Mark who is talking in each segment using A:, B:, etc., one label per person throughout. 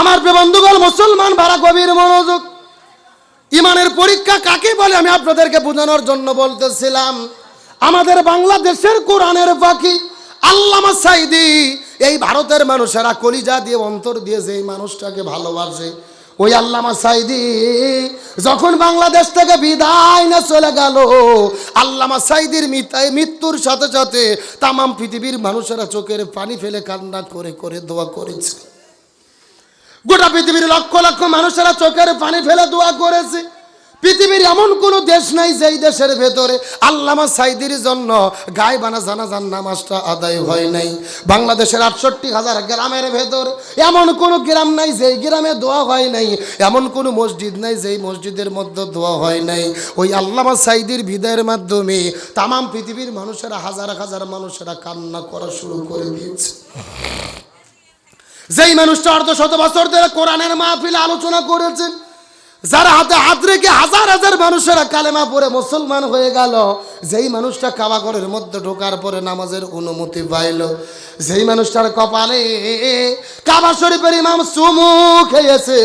A: আমার বন্ধুগণ, মুসলমান ভাড়া গভীর মনোযোগ। ইমানের পরীক্ষা কাকে বলে আমি আপনাদেরকে বোঝানোর জন্য বলতেছিলাম। আমাদের বাংলাদেশের কোরআনের পাখি আল্লামা সাইদি, এই ভারতের মানুষেরা কলিজা দিয়ে অন্তর দিয়ে যে এই মানুষটাকে ভালোবাসে, ওই আল্লামা সাইদি। যখন বাংলাদেশ থেকে বিদায় না চলে গেল, আল্লামা সাইদির মিতায় মৃত্যুর সাথে সাথে তামাম পৃথিবীর মানুষেরা চোখের পানি ফেলে কান্না করে করে দোয়া করেছে। গোটা পৃথিবীর লক্ষ লক্ষ মানুষেরা চোখের পানি ফেলে দোয়া করেছে। পৃথিবীর এমন কোনো দেশ নাই যেই দেশের ভেতরে আল্লামা সাইদির জন্য গায়ে বানা জানাজান নামাজটা আদায় হয় নাই। বাংলাদেশের আটষট্টি হাজার গ্রামের ভেতর এমন কোনো গ্রাম নাই যেই গ্রামে দোয়া হয় নাই। এমন কোনো মসজিদ নাই যেই মসজিদের মধ্যে দোয়া হয় নাই। ওই আল্লামা সাইদির বিদায়ের মাধ্যমে তামাম পৃথিবীর মানুষেরা, হাজার হাজার মানুষেরা কান্না করা শুরু করে দিয়েছে। যেই মানুষটা অর্ধ শত বছর ধরে কোরআনের মাহফিলে আলোচনা করেছেন, যারা হাতে হাত রেখে হাজার হাজার মানুষেরা কালেমা পড়ে মুসলমান হয়ে গেল, যেই মানুষটা কাবাগরের মধ্যে ঢোকার পরে নামাজের অনুমতি পাইল, যেই মানুষটার কপালে কাবা শরীফের ইমাম চুমু খেয়েছে,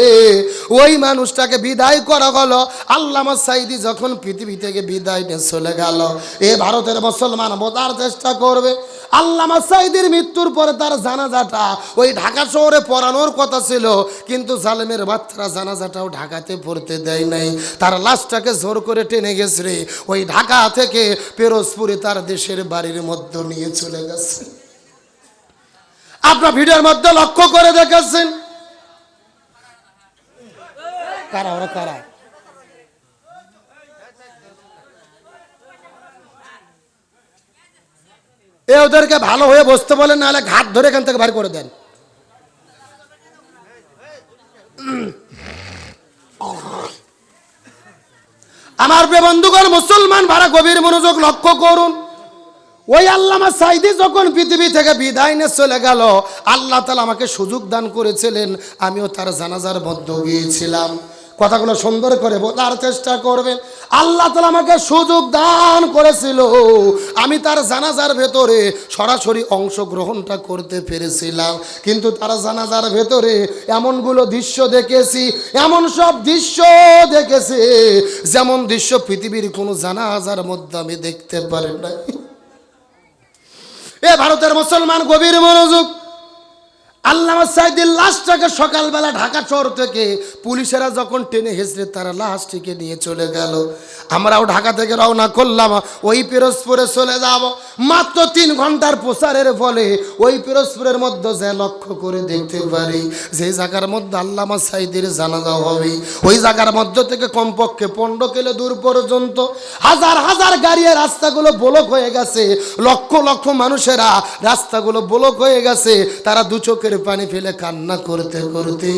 A: ওই মানুষটাকে বিদায় করা হলো। আল্লামা সাইদি যখন পৃথিবী থেকে বিদায় নিয়ে চলে গেল, এ ভারতের মুসলমান বোঝার চেষ্টা করবে। আল্লামা সাইদির মৃত্যুর পরে তার জানাজাটা ওই ঢাকা শহরে পড়ানোর কথা ছিল, কিন্তু জালেমের বাচ্চারা জানাজাটাও ঢাকাতে পড়তে দেয় নাই। তার লাশটাকে জোর করে টেনে গেছে ওই ঢাকা থেকে পেরোজপুরে তার দেশের বাড়ির মধ্যে নিয়ে চলে গেছে। আপনার ভিডিওর মধ্যে লক্ষ্য করে দেখেছেন? কারা, ওরা কারা? এ ওদেরকে ভালো হয়ে বসতে বলেন নাহলে ঘাট ধরে এখান থেকে বার করে দেন। আমার প্রিয় বন্ধুগণ, মুসলমান ভাড়া গভীর মনোযোগ লক্ষ্য করুন। ওই আল্লামা সাইদি যখন পৃথিবী থেকে বিদায় নিয়ে চলে গেল, আল্লাহ তালা আমাকে সুযোগ দান করেছিলেন। আমিও তার জানাজার মধ্যে গিয়েছিলাম। কথাগুলো সুন্দর করে বোঝার চেষ্টা করবেন। আল্লাহ তালা আমাকে সুযোগ দান করেছিল। আমি তার জানাজার ভেতরে সরাসরি অংশগ্রহণটা করতে পেরেছিলাম। কিন্তু তার জানাজার ভেতরে এমনগুলো দৃশ্য দেখেছি, এমন সব দৃশ্য দেখেছি, যেমন দৃশ্য পৃথিবীর কোনো জানাজার মধ্যে আমি দেখতে পারি নাই। এ ভারতের মুসলমান গভীর মনোযোগ আল্লামা সাইদির লাশটাকে সকালবেলা ঢাকা শহর থেকে পুলিশেরা যখন টেনে হেসড়ে তারা লাশটিকে নিয়ে চলে গেল। আমরাও ঢাকা থেকে রওনা করলাম, ওই পিরোজপুরে চলে যাব। মাত্র তিন ঘণ্টার প্রচারের ফলে ওই পিরোজপুরের মধ্যে যে লক্ষ্য করে দেখতে পারি, যে জায়গার মধ্যে আল্লামা সাইদির জানাজা হবে। ওই জায়গার মধ্য থেকে কমপক্ষে পনেরো কিলো দূর পর্যন্ত হাজার হাজার গাড়ির রাস্তাগুলো ব্লক হয়ে গেছে। লক্ষ লক্ষ মানুষেরা রাস্তাগুলো ব্লক হয়ে গেছে। তারা দু চোখের পানি ফেলে কান্না করতে করতে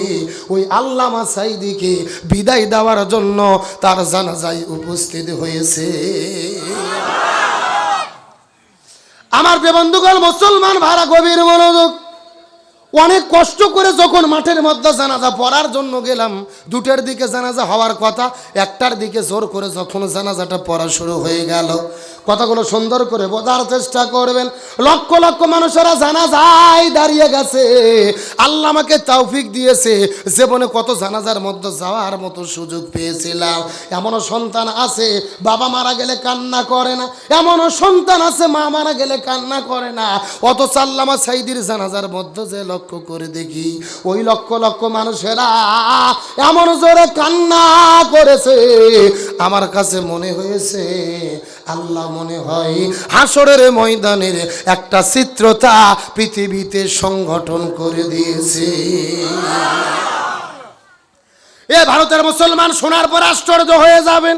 A: ওই আল্লামা সাইদিকে বিদায় দেওয়ার জন্য তার জানাজায় উপস্থিত হয়েছে। আমার বেবন্ধুগল মুসলমান ভাড়া গভীর মনোযোগ অনেক কষ্ট করে যখন মাঠের মধ্যে জানাজা পড়ার জন্য গেলাম, দুটার দিকে জানাজা হওয়ার কথা, একটার দিকে জোর করে যখন জানাজাটা পড়া শুরু হয়ে গেল। কথাগুলো সুন্দর করে বোঝার চেষ্টা করবেন। লক্ষ লক্ষ মানুষেরা জানাজায় দাঁড়িয়ে গেছে। আল্লাহ আমাকে তৌফিক দিয়েছে। জীবনে কত জানাজার মধ্যে যাওয়ার মতো সুযোগ পেয়েছিলাম। এমনও সন্তান আছে, বাবা মারা গেলে কান্না করে না। এমনও সন্তান আছে, মা মারা গেলে কান্না করে না। অত সাল্লামা সাইদির জানাজার মধ্যে যে লক্ষ্য করে দেখি, ওই লক্ষ লক্ষ মানুষেরা এমন জোরে কান্না করেছে। আমার কাছে মনে হয়েছে, আল্লাহ মনে হয় হাসরের ময়দানের একটা চিত্রতা পৃথিবীতে সংগঠন করে দিয়েছে। এ ভারতের মুসলমান শোনার পর আশ্চর্য হয়ে যাবেন।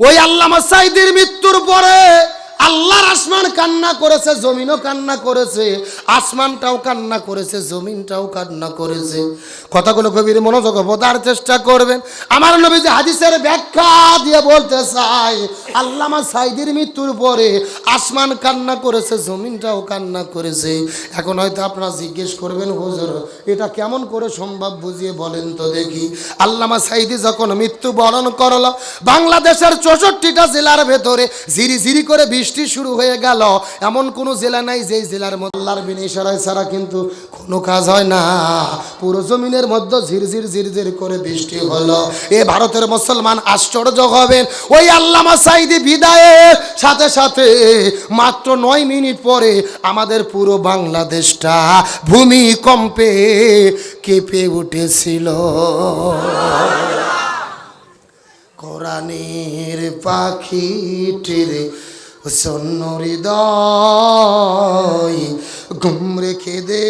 A: ওই আল্লামা সাইদির মৃত্যুর পরে আসমান কান্না করেছে, জমিনও কান্না করেছে, আসমানটাও কান্না করেছে, জমিনটাও কান্না করেছে। কথাগুলো গভীর মনোযোগ বোঝার চেষ্টা করবেন। আমার নবী যে হাদিসের ব্যাখ্যা ধাক্কা দিয়ে বলতে চাই, আল্লামা সাইদির মৃত্যুর পরে আসমান কান্না করেছে, জমিনটাও কান্না করেছে। এখন হয়তো আপনারা জিজ্ঞেস করবেন, হুজুর, এটা কেমন করে সম্ভব বুঝিয়ে বলেন তো দেখি। আল্লামা সাইদি যখন মৃত্যু বরণ করল, বাংলাদেশের চৌষট্টিটা জেলার ভেতরে ঝিরি ঝিরি করে বৃষ্টি শুরু হয়ে গেল। এমন কোনো জেলা নাই যেই জেলার মোল্লার বিনিশারায় ছাড়া কিন্তু কোনো কাজ হয় না। পুরো জমিনের মধ্যে ঝিরঝির ঝিরঝির করে বৃষ্টি হলো। এ ভারতের মুসলমান আশ্চর্য হবেন। ওই আল্লামা সাইদি বিদায়ের সাথে সাথে মাত্র নয় মিনিট পরে আমাদের পুরো বাংলাদেশটা ভূমিকম্পে কেঁপে উঠেছিল। কোরআনের পাখিটির সন্ন হৃদয়, ঘুম রেখে দে,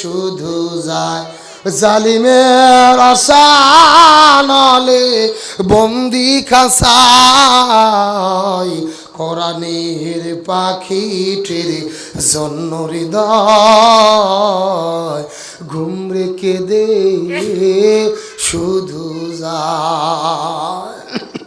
A: শুধু যায়। জালিমের আসানলে বন্দি খাসাই। কোরআনের পাখিটির জন্য হৃদয়। ঘুমরে কেদে শুধু যায়।